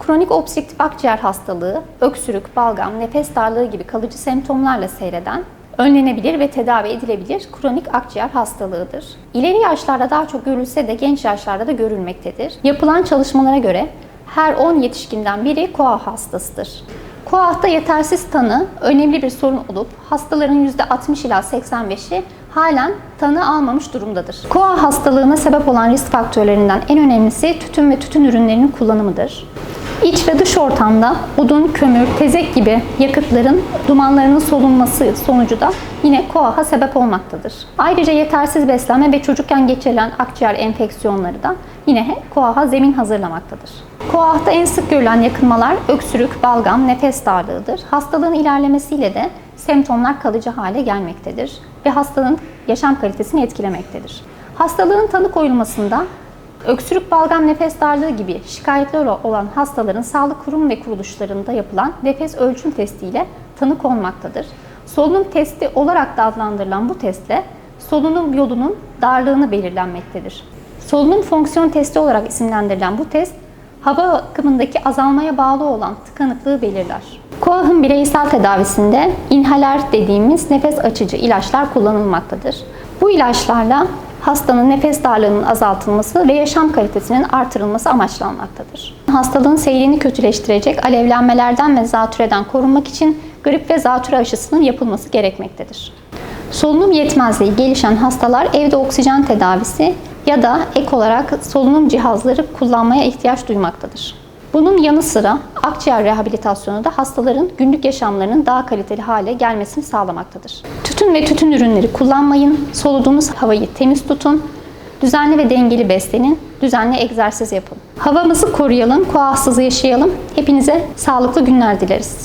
Kronik obstrüktif akciğer hastalığı, öksürük, balgam, nefes darlığı gibi kalıcı semptomlarla seyreden, önlenebilir ve tedavi edilebilir kronik akciğer hastalığıdır. İleri yaşlarda daha çok görülse de genç yaşlarda da görülmektedir. Yapılan çalışmalara göre her 10 yetişkinden biri koa hastasıdır. Koah'ta yetersiz tanı önemli bir sorun olup hastaların %60 ila 85'i halen tanı almamış durumdadır. Koa hastalığına sebep olan risk faktörlerinden en önemlisi tütün ve tütün ürünlerinin kullanımıdır. İç ve dış ortamda odun, kömür, tezek gibi yakıtların dumanlarının solunması sonucu da yine koaha sebep olmaktadır. Ayrıca yetersiz beslenme ve çocukken geçirilen akciğer enfeksiyonları da yine koaha zemin hazırlamaktadır. Koahta en sık görülen yakınmalar öksürük, balgam, nefes darlığıdır. Hastalığın ilerlemesiyle de semptomlar kalıcı hale gelmektedir ve hastanın yaşam kalitesini etkilemektedir. Hastalığın tanı koyulmasında Öksürük, balgam, nefes darlığı gibi şikayetleri olan hastaların sağlık kurum ve kuruluşlarında yapılan nefes ölçüm testiyle tanı konmaktadır. Solunum testi olarak da adlandırılan bu testle solunum yolunun darlığını belirlenmektedir. Solunum fonksiyon testi olarak isimlendirilen bu test, hava akımındaki azalmaya bağlı olan tıkanıklığı belirler. KOAH'ın bireysel tedavisinde inhaler dediğimiz nefes açıcı ilaçlar kullanılmaktadır. Bu ilaçlarla hastanın nefes darlığının azaltılması ve yaşam kalitesinin artırılması amaçlanmaktadır. Hastalığın seyrini kötüleştirecek alevlenmelerden ve zatürreden korunmak için grip ve zatürre aşısının yapılması gerekmektedir. Solunum yetmezliği gelişen hastalar evde oksijen tedavisi ya da ek olarak solunum cihazları kullanmaya ihtiyaç duymaktadır. Bunun yanı sıra akciğer rehabilitasyonu da hastaların günlük yaşamlarının daha kaliteli hale gelmesini sağlamaktadır. Tütün ve tütün ürünleri kullanmayın, soluduğunuz havayı temiz tutun, düzenli ve dengeli beslenin, düzenli egzersiz yapın. Havamızı koruyalım, kuahsız yaşayalım. Hepinize sağlıklı günler dileriz.